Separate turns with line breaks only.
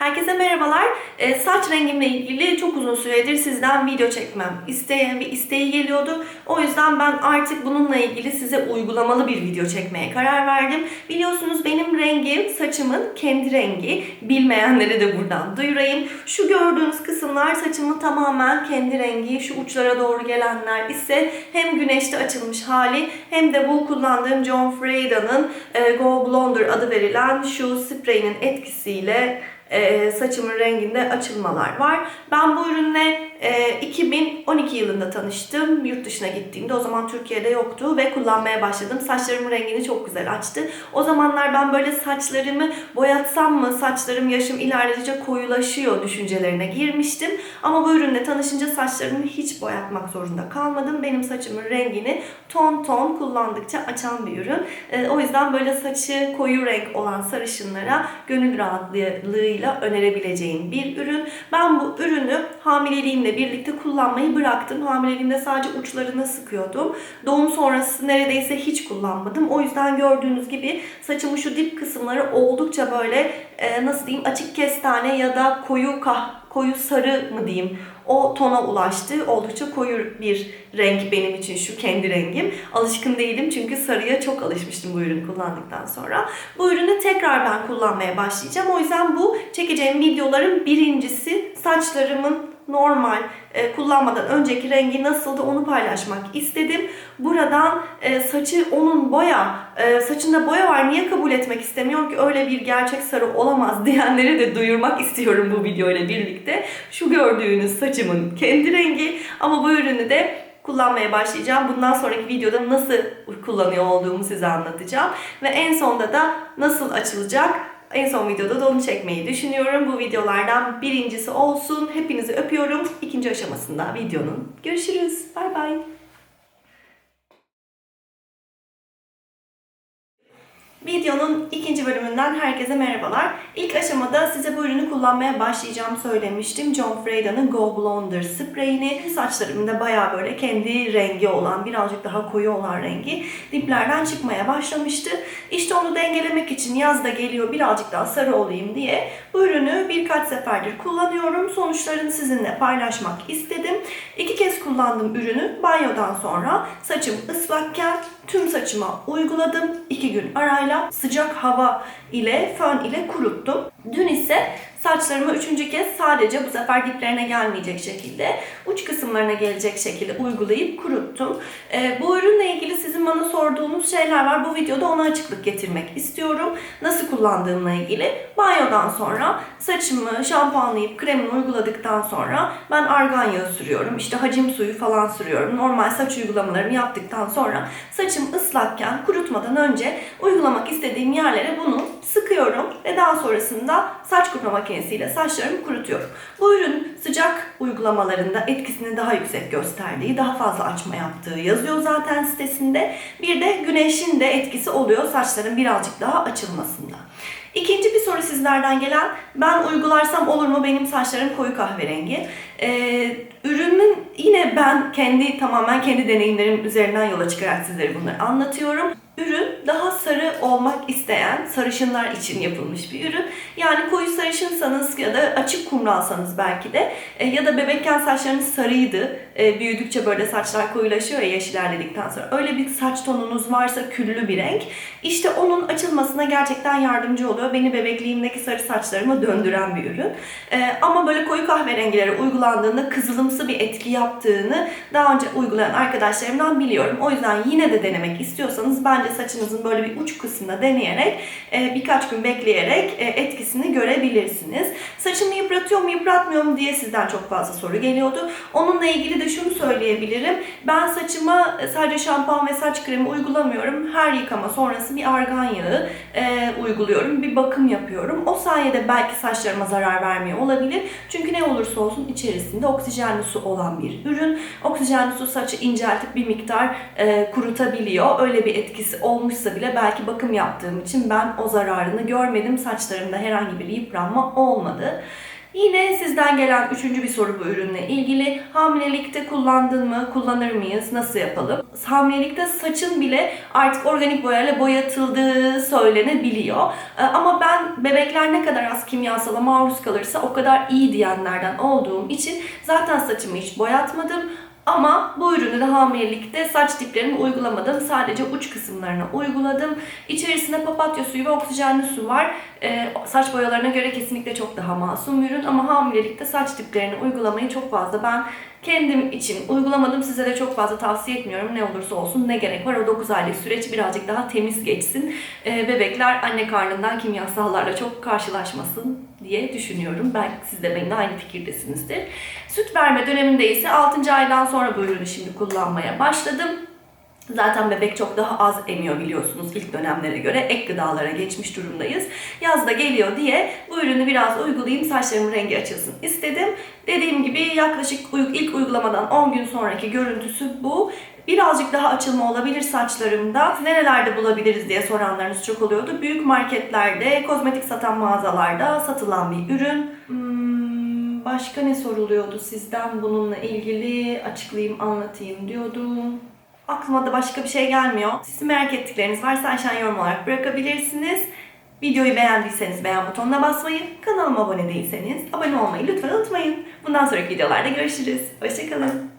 Herkese merhabalar. Ee, saç rengimle ilgili çok uzun süredir sizden video çekmem isteyen bir isteği geliyordu. O yüzden ben artık bununla ilgili size uygulamalı bir video çekmeye karar verdim. Biliyorsunuz benim rengim saçımın kendi rengi. Bilmeyenlere de buradan duyurayım. Şu gördüğünüz kısımlar saçımın tamamen kendi rengi. Şu uçlara doğru gelenler ise hem güneşte açılmış hali hem de bu kullandığım John Frieda'nın e, Go Blonder adı verilen şu spreyinin etkisiyle e, saçımın renginde açılmalar var. Ben bu ürünle e, 2012 yılında tanıştım. Yurt dışına gittiğimde o zaman Türkiye'de yoktu ve kullanmaya başladım. Saçlarımın rengini çok güzel açtı. O zamanlar ben böyle saçlarımı boyatsam mı saçlarım yaşım ilerledikçe koyulaşıyor düşüncelerine girmiştim. Ama bu ürünle tanışınca saçlarımı hiç boyatmak zorunda kalmadım. Benim saçımın rengini ton ton kullandıkça açan bir ürün. E, o yüzden böyle saçı koyu renk olan sarışınlara gönül rahatlığıyla önerebileceğim bir ürün. Ben bu ürünü hamileliğimle birlikte kullanmayı bıraktım. Hamileliğimde sadece uçlarını sıkıyordum. Doğum sonrası neredeyse hiç kullanmadım. O yüzden gördüğünüz gibi saçımın şu dip kısımları oldukça böyle e, nasıl diyeyim açık kestane ya da koyu kah koyu sarı mı diyeyim o tona ulaştı. Oldukça koyu bir renk benim için şu kendi rengim. Alışkın değilim çünkü sarıya çok alışmıştım bu ürünü kullandıktan sonra. Bu ürünü tekrar ben kullanmaya başlayacağım. O yüzden bu çekeceğim videoların birincisi saçlarımın normal e, kullanmadan önceki rengi nasıldı onu paylaşmak istedim. Buradan e, saçı onun boya, e, saçında boya var niye kabul etmek istemiyor ki öyle bir gerçek sarı olamaz diyenleri de duyurmak istiyorum bu video ile birlikte. Şu gördüğünüz saçımın kendi rengi ama bu ürünü de kullanmaya başlayacağım. Bundan sonraki videoda nasıl kullanıyor olduğumu size anlatacağım. Ve en sonda da nasıl açılacak en son videoda da onu çekmeyi düşünüyorum. Bu videolardan birincisi olsun. Hepinizi öpüyorum. İkinci aşamasında videonun. Görüşürüz. Bay bay. Videonun ikinci bölümünden herkese merhabalar. İlk aşamada size bu ürünü kullanmaya başlayacağım söylemiştim. John Frieda'nın Go Blonder spreyini. Saçlarımda bayağı böyle kendi rengi olan, birazcık daha koyu olan rengi diplerden çıkmaya başlamıştı. İşte onu dengelemek için yaz da geliyor birazcık daha sarı olayım diye bu ürünü birkaç seferdir kullanıyorum. Sonuçlarını sizinle paylaşmak istedim. Kullandım ürünü. Banyodan sonra saçım ıslakken tüm saçıma uyguladım. İki gün arayla sıcak hava ile fön ile kuruttum. Dün ise saçlarımı üçüncü kez sadece bu sefer diplerine gelmeyecek şekilde uç kısımlarına gelecek şekilde uygulayıp kuruttum. Ee, bu ürünle ilgili sizin bana sorduğunuz şeyler var. Bu videoda ona açıklık getirmek istiyorum. Nasıl kullandığımla ilgili. Banyodan sonra saçımı şampuanlayıp kremini uyguladıktan sonra ben argan yağı sürüyorum. İşte hacim suyu falan sürüyorum. Normal saç uygulamalarımı yaptıktan sonra saçım ıslakken kurutmadan önce uygulamak istediğim yerlere bunu sıkıyorum ve daha sonrasında saç kurutma makinesiyle saçlarımı kurutuyorum. Bu ürün sıcak uygulamalarında etkisini daha yüksek gösterdiği, daha fazla açma yaptığı yazıyor zaten sitesinde. Bir de güneşin de etkisi oluyor saçların birazcık daha açılmasında. İkinci bir soru sizlerden gelen, ben uygularsam olur mu benim saçlarım koyu kahverengi? Ee, ürünün yine ben kendi tamamen kendi deneyimlerim üzerinden yola çıkarak sizlere bunları anlatıyorum. Ürün daha sarı olmak isteyen sarışınlar için yapılmış bir ürün. Yani koyu sarışınsanız ya da açık kumralsanız belki de e, ya da bebekken saçlarınız sarıydı. E, büyüdükçe böyle saçlar koyulaşıyor ya yaş ilerledikten sonra. Öyle bir saç tonunuz varsa küllü bir renk. İşte onun açılmasına gerçekten yardımcı oluyor. Beni bebekliğimdeki sarı saçlarıma döndüren bir ürün. E, ama böyle koyu kahverengilere uygulandığında kızılımsı bir etki yaptığını daha önce uygulayan arkadaşlarımdan biliyorum. O yüzden yine de denemek istiyorsanız bence saçınızın böyle bir uç kısmında deneyerek e, birkaç gün bekleyerek e, etkisini görebilirsiniz. Saçımı yıpratıyor mu yıpratmıyor mu diye sizden çok fazla soru geliyordu. Onunla ilgili de şunu söyleyebilirim. Ben saçıma sadece şampuan ve saç kremi uygulamıyorum. Her yıkama sonrası bir argan yağı e, uyguluyorum. Bir bakım yapıyorum. O sayede belki saçlarıma zarar vermiyor olabilir. Çünkü ne olursa olsun içerisinde oksijenli su olan bir ürün. Oksijenli su saçı inceltip bir miktar e, kurutabiliyor. Öyle bir etkisi olmuşsa bile belki bakım yaptığım için ben o zararını görmedim. Saçlarımda herhangi bir yıpranma olmadı. Yine sizden gelen üçüncü bir soru bu ürünle ilgili. Hamilelikte kullandın mı? Kullanır mıyız? Nasıl yapalım? Hamilelikte saçın bile artık organik boyayla boyatıldığı söylenebiliyor. Ee, Ama ben bebekler ne kadar az kimyasala maruz kalırsa o kadar iyi diyenlerden olduğum için zaten saçımı hiç boyatmadım. Ama bu ürünü de hamilelikte saç diplerine uygulamadım. Sadece uç kısımlarına uyguladım. İçerisinde papatya suyu ve oksijenli su var. Ee, saç boyalarına göre kesinlikle çok daha masum bir ürün ama hamilelikte saç diplerine uygulamayı çok fazla ben kendim için uygulamadım. Size de çok fazla tavsiye etmiyorum. Ne olursa olsun ne gerek var o 9 aylık süreç birazcık daha temiz geçsin. Ee, bebekler anne karnından kimyasallarla çok karşılaşmasın diye düşünüyorum. Belki siz de benimle aynı fikirdesinizdir. Süt verme döneminde ise 6. aydan sonra bu ürünü şimdi kullanmaya başladım. Zaten bebek çok daha az emiyor biliyorsunuz ilk dönemlere göre. Ek gıdalara geçmiş durumdayız. Yaz da geliyor diye bu ürünü biraz uygulayayım saçlarımın rengi açılsın istedim. Dediğim gibi yaklaşık ilk uygulamadan 10 gün sonraki görüntüsü bu. Birazcık daha açılma olabilir saçlarımda. Nerelerde bulabiliriz diye soranlarınız çok oluyordu. Büyük marketlerde, kozmetik satan mağazalarda satılan bir ürün. Hmm, başka ne soruluyordu sizden bununla ilgili? Açıklayayım, anlatayım diyordum. Aklıma da başka bir şey gelmiyor. Sizin merak ettikleriniz varsa aşağı yorum olarak bırakabilirsiniz. Videoyu beğendiyseniz beğen butonuna basmayı, kanalıma abone değilseniz abone olmayı lütfen unutmayın. Bundan sonraki videolarda görüşürüz. Hoşçakalın.